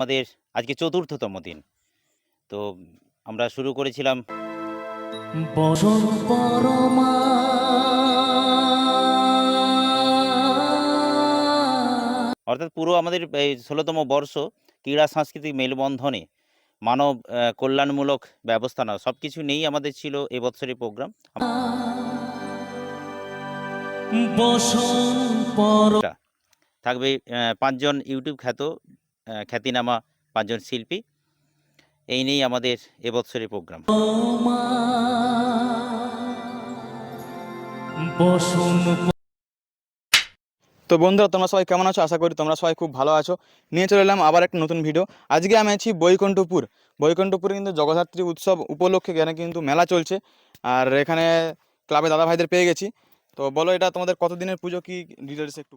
আমাদের আজকে চতুর্থতম দিন। তো আমরা শুরু করেছিলাম অর্থাৎ পুরো আমাদের, এই ষোলোতম বর্ষ ক্রীড়া, সাংস্কৃতিক মেলবন্ধনে মানব কল্যাণমূলক ব্যবস্থা না সব কিছু নেই আমাদের ছিল এবছরের প্রোগ্রাম। থাকবে পাঁচজন ইউটিউব খ্যাত খ্যাতিনামা পাঁচজন শিল্পী। এই নিয়েই আমাদের এবছরের প্রোগ্রাম। তো বন্ধুরা, তোমরা সবাই কেমন আছো? আশা করি তোমরা সবাই খুব ভালো আছো। নিয়ে চলে এলাম আবার একটা নতুন ভিডিও আজকে আমি আছি বৈকুণ্ঠপুর। বৈকুণ্ঠপুরে কিন্তু জগদ্ধাত্রী উৎসব উপলক্ষে এখানে কিন্তু মেলা চলছে। আর এখানে ক্লাবে দাদা ভাইদের পেয়ে গেছি। তো বলো, এটা তোমাদের কতদিনের পুজো? কি ডিটেলস একটু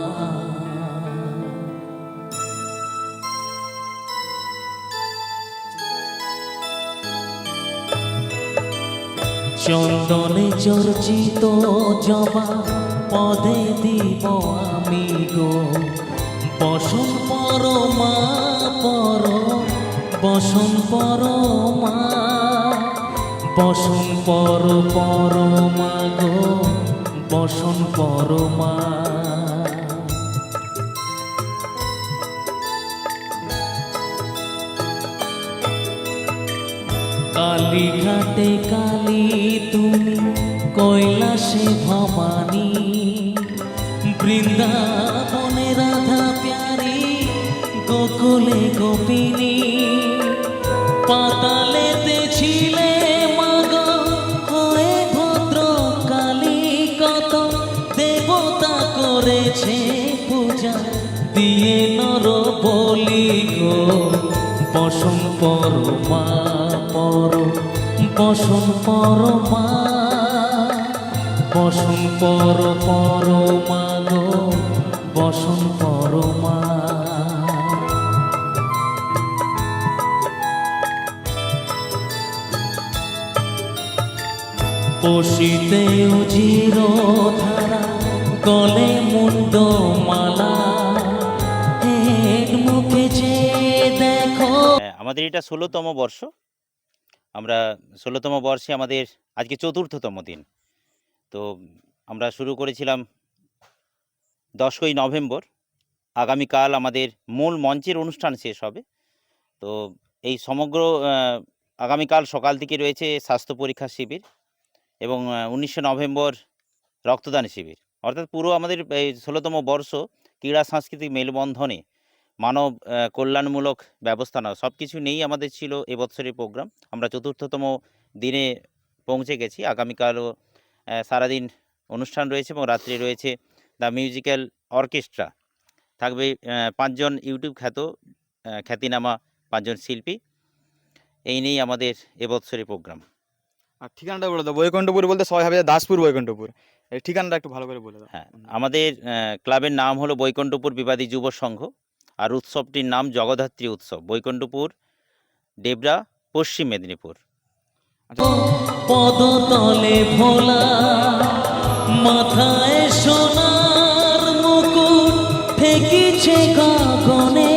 চন্দনে চর্চিত জবা পদে দিব আমি গো। বসন পর মা পর বসন পর মা বসন পর পর মা গো বসন পরমা। কালীঘাটে কালী তুমি কৈলাসে ভবানী। বৃন্দাবনে রাধা প্যারি, গোকুলে গোপিনী। পাতালেতে ছিলে মাগ হয়ে ভদ্র কালী কত দেবতা করেছে পূজা। দিয়ে নর বলি গো বসন পরমা পর বসন পরমা, বসন পর পরমা গো, বসন পরমা। বসিতে উজির ধারা গলে মুন্ড মালা আমাদের এটা ষোলোতম বর্ষ। আমরা ষোলোতম বর্ষে আমাদের আজকে চতুর্থতম দিন। তো আমরা শুরু করেছিলাম দশই নভেম্বর। আগামীকাল আমাদের মূল মঞ্চের অনুষ্ঠান শেষ হবে। তো এই সমগ্র আগামীকাল সকাল থেকে রয়েছে স্বাস্থ্য পরীক্ষা শিবির এবং উনিশে নভেম্বর রক্তদান শিবির। অর্থাৎ পুরো আমাদের এই ষোলোতম বর্ষ ক্রীড়া সাংস্কৃতিক মেলবন্ধনে মানব কল্যাণমূলক ব্যবস্থা না সব কিছু নেই আমাদের ছিল এবছরের প্রোগ্রাম। আমরা চতুর্থতম দিনে পৌঁছে গেছি। আগামীকালও সারাদিন অনুষ্ঠান রয়েছে এবং রাত্রে রয়েছে দ্য মিউজিক্যাল অর্কেস্ট্রা। থাকবে পাঁচজন ইউটিউব খ্যাত খ্যাতিনামা পাঁচজন শিল্পী। এই নিয়েই আমাদের এবছরের প্রোগ্রাম। আর ঠিকানাটা বলে দাও। বৈকুণ্ঠপুর বলতে সবাই ভাবে দাসপুর বৈকুণ্ঠপুর। এই ঠিকানাটা একটু ভালো করে বলে দাও। হ্যাঁ আমাদের ক্লাবের নাম হলো বৈকুণ্ঠপুর বিবাদী যুব সংঘ। আর উৎসবটির নাম জগদ্ধাত্রী উৎসব, বৈকুণ্ঠপুর ডেবরা পশ্চিম মেদিনীপুর। পদতলে ভোলা, মাথায় সোনার মুকুট, ঠেকিছে গগনে,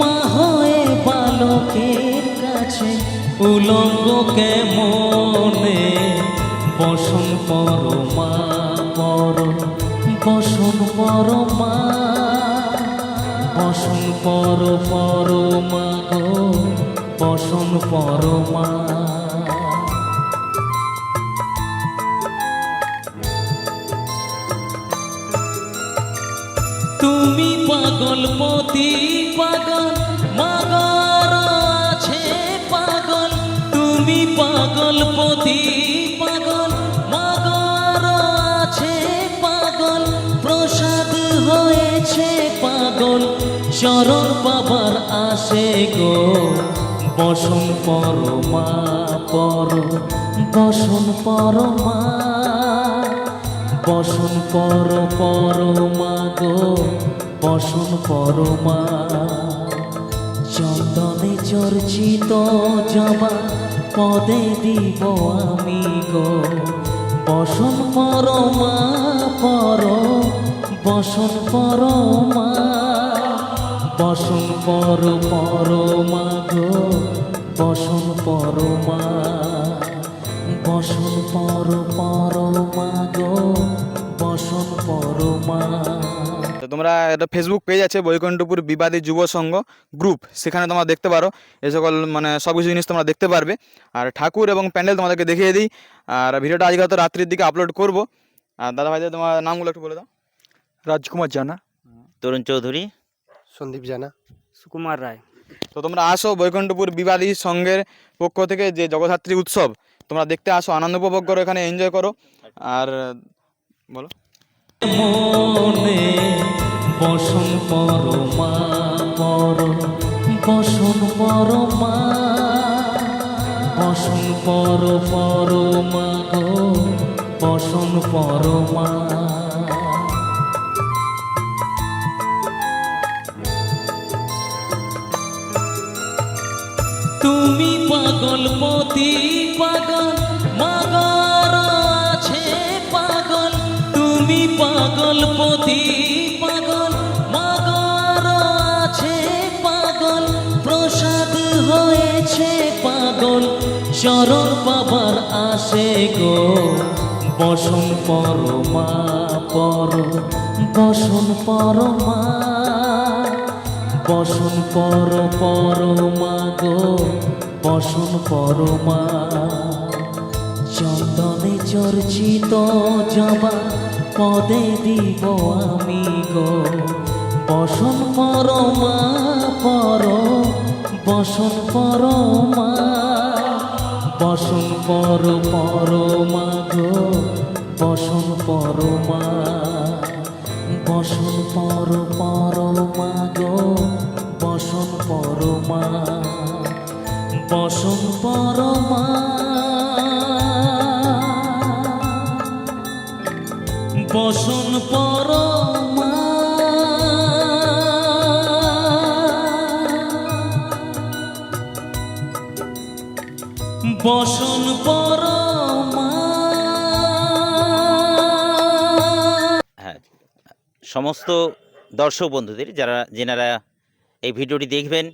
মা হয়ে বালকের কাছে, উলঙ্গ কেমনে? বসন পরমা, পর, বসন পরমা। বসন পর পরমা বসন পরমা তুমি পাগল মতি পাগল, মাগর আছে পাগল। তুমি পাগল পতি চরণ বাবার আসে গো। বসন পরমা, পর, বসন পরমা, বসন পর, পরমা গো, বসন পরমা। চন্দনে চর্চিত জবা পদে দিব আমি গো। বসন পরমা, পর, বসন পরমা বসন পর পরমা গো বসন পরমা। বসন পর পরমা গো বসন পরমা। তো তোমরা একটা ফেসবুক পেজ আছে বৈকুণ্ঠপুর বিবাদী যুব সংঘ গ্রুপ সেখানে তোমরা দেখতে পারো। এ সকল মানে সব কিছু জিনিস তোমরা দেখতে পারবে। আর ঠাকুর এবং প্যান্ডেল তোমাদেরকে দেখিয়ে দিই। আর ভিডিওটা আজকে হয়তো রাত্রির দিকে আপলোড করব। আর দাদা ভাইদের তোমার নামগুলো একটু বলে দাও। রাজকুমার জানা। তরুণ চৌধুরী। সন্দীপ জানা। সুকুমার রায়। তো তোমরা আসো বৈকুণ্ঠপুর বিবাদী সংঘের পক্ষ থেকে যে জগদ্ধাত্রী উৎসব তোমরা দেখতে আসো আনন্দ উপভোগ করো এখানে এনজয় করো। আর বলো। মনে বসন পরমা পর বসন পরমা বসন পর পরমা গো বসন পরমা তুমি পাগল মতি পাগল, মাগর আছে পাগল। তুমি পাগল পতি পাগল, মাগর আছে পাগল। প্রসাদ হয়েছে পাগল, চরণ বাবার আসে গো। বসন পরমা পর বসন পরমা বসন পর পরমা গো বসন পরমা চন্দনে চর্চিত জবা পদে দিব আমি গো। বসন পরমা পর বসন পরমা বসন পর পরমা গো বসন পরমা বসন পর পরমা গো বসন পরমা বসন পরমা বসন পরমা বসন পরমা সমস্ত দর্শক বন্ধুদের যারা যেনারা এই ভিডিওটি দেখবেন,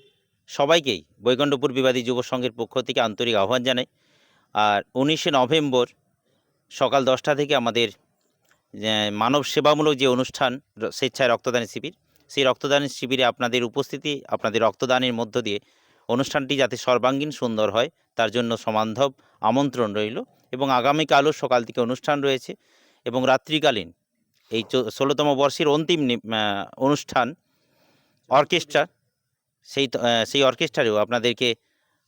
সবাইকেই বৈকুণ্ঠপুর বিবাদী যুব সংঘের পক্ষ থেকে আন্তরিক আহ্বান জানাই। আর উনিশে নভেম্বর সকাল দশটা থেকে আমাদের মানব সেবামূলক যে অনুষ্ঠান, স্বেচ্ছায় রক্তদান শিবির, সেই রক্তদান শিবিরে আপনাদের উপস্থিতি, আপনাদের রক্তদানের মধ্য দিয়ে অনুষ্ঠানটি যাতে সর্বাঙ্গীন সুন্দর হয়, তার জন্য সমান্ধব আমন্ত্রণ রইল এবং আগামীকালও সকাল থেকে অনুষ্ঠান রয়েছে এবং রাত্রিকালীন এই ষোলোতম বর্ষের অন্তিম অনুষ্ঠান অর্কেস্ট্রা সেই সেই অর্কেস্ট্রারেও আপনাদেরকে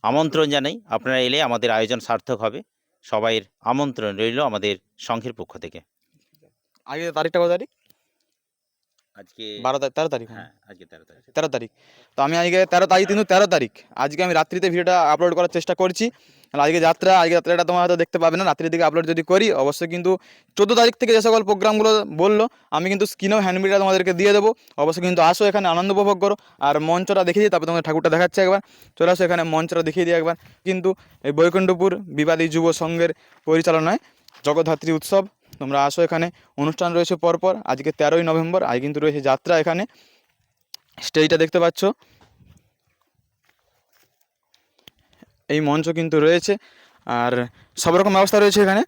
আমন্ত্রণ জানাই। আপনারা এলে আমাদের আয়োজন সার্থক হবে। সবাইয়ের আমন্ত্রণ রইল আমাদের সংঘের পক্ষ থেকে। আগে তারিখটা কত তারিখ? আজকে বারো তারিখ তেরো তারিখ হ্যাঁ আজকে তেরো তারিখ। তেরো তারিখ। তো আমি আজকে তেরো তারিখ কিন্তু তেরো তারিখ। আজকে আমি রাত্রিতে ভিডিওটা আপলোড করার চেষ্টা করছি। আর আজকে যাত্রা আজকে যাত্রাটা তোমার হয়তো দেখতে পাবে না। রাত্রির দিকে আপলোড যদি করি, অবশ্যই কিন্তু চোদ্দ তারিখ থেকে যে সকল প্রোগ্রামগুলো বলল, আমি কিন্তু স্ক্রিনেও হ্যান্ডবিলটা তোমাদেরকে দিয়ে দেবো। অবশ্যই কিন্তু আসো এখানে, আনন্দ উপভোগ করো। আর মঞ্চটা দেখিয়ে দিই, তারপর তোমাদের ঠাকুরটা দেখাচ্ছে একবার। চলে আসো এখানে, মঞ্চটা দেখিয়ে দিই একবার। কিন্তু এই বৈকুণ্ঠপুর বিবাদী যুব সংঘের পরিচালনায় জগদ্ধাত্রী উৎসব, তোমরা আসো এখানে। অনুষ্ঠান রয়েছে পরপর, আজকে তেরোই নভেম্বর, আজ কিন্তু রয়েছে যাত্রা এখানে। স্টেজটা দেখতে পাচ্ছ। এই মঞ্চ কিন্তু রয়েছে। আর সব রকম ব্যবস্থা রয়েছে এখানে।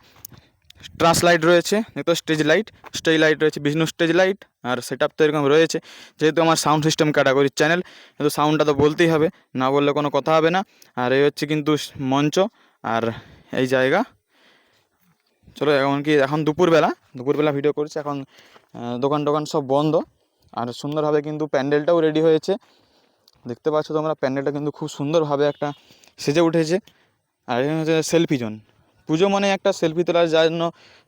ট্রান্স লাইট রয়েছে দেখতো স্টেজ লাইট স্টেজ লাইট রয়েছে, বিষ্ণু স্টেজ লাইট, আর সেট তো এরকম রয়েছে। যেহেতু আমার সাউন্ড সিস্টেম ক্যাটাগরির চ্যানেল, কিন্তু সাউন্ডটা তো বলতেই হবে, না বললে কোনো কথা হবে না। আর এই হচ্ছে কিন্তু মঞ্চ, আর এই জায়গা। চলো এমনকি এখন দুপুরবেলা দুপুরবেলা ভিডিও করছে, এখন দোকান টোকান সব বন্ধ। আর সুন্দরভাবে কিন্তু প্যান্ডেলটাও রেডি হয়েছে। দেখতে পাচ্ছ তোমরা, প্যান্ডেলটা কিন্তু খুব সুন্দরভাবে একটা সেজে উঠেছে। আর এখানে হচ্ছে সেলফি জোন পুজো মানে একটা সেলফি তোলার জন্য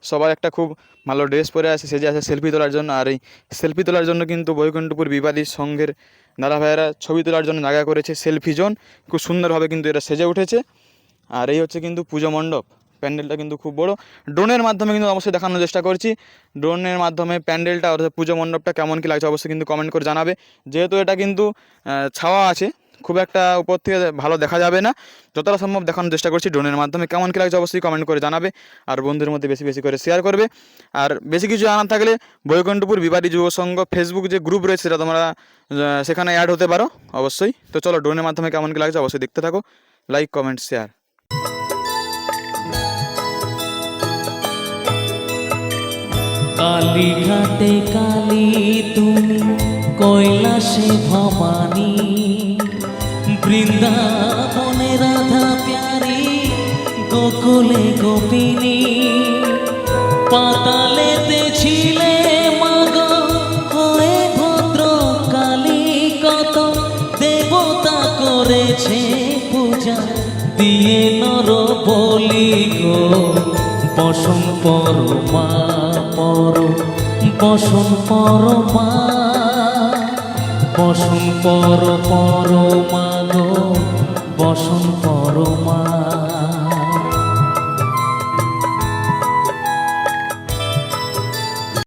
সবাই একটা খুব ভালো ড্রেস পরে আছে সেজে আছে সেলফি তোলার জন্য। আর এই সেলফি তোলার জন্য কিন্তু বৈকুণ্ঠপুর বিবাদী সংঘের দাদা ভাইয়েরা ছবি তোলার জন্য জায়গা করেছে সেলফি জোন খুব সুন্দরভাবে কিন্তু এটা সেজে উঠেছে। আর এই হচ্ছে কিন্তু পুজো মণ্ডপ। প্যান্ডেলটা কিন্তু খুব বড়। ড্রোনের মাধ্যমে কিন্তু অবশ্যই দেখানোর চেষ্টা করছি। ড্রোনের মাধ্যমে প্যান্ডেলটা, অর্থাৎ পুজো মণ্ডপটা কেমন কী লাগছে অবশ্যই কিন্তু কমেন্ট করে জানাবে। যেহেতু এটা কিন্তু ছাওয়া আছে খুব একটা উপর থেকে ভালো দেখা যাবে না। যতটা সম্ভব দেখানোর চেষ্টা করছি ড্রোনের মাধ্যমে। কেমন কী লাগছে অবশ্যই কমেন্ট করে জানাবে আর বন্ধুদের মধ্যে বেশি বেশি করে শেয়ার করবে। আর বেশি কিছু জানার থাকলে বৈকুণ্ঠপুর বিবাদী যুব সংঘ ফেসবুক যে গ্রুপ রয়েছে সেটা তোমরা সেখানে অ্যাড হতে পারো অবশ্যই। তো চলো ড্রোনের মাধ্যমে কেমন কী লাগছে অবশ্যই দেখতে থাকো। লাইক কমেন্ট শেয়ার কালীঘাটে কালী তুমি, কৈলাসে ভবানী। বৃন্দাবনে রাধা প্যারি, গোকুলে গোপিনী। পাতালেতে ছিলে মাগ হয়ে ভদ্র কালী কত দেবতা করেছে পূজা। দিয়ে নর বলি গো বসন পরমা, পর বসন পরমা বসন পর পরমা। বসন পরমা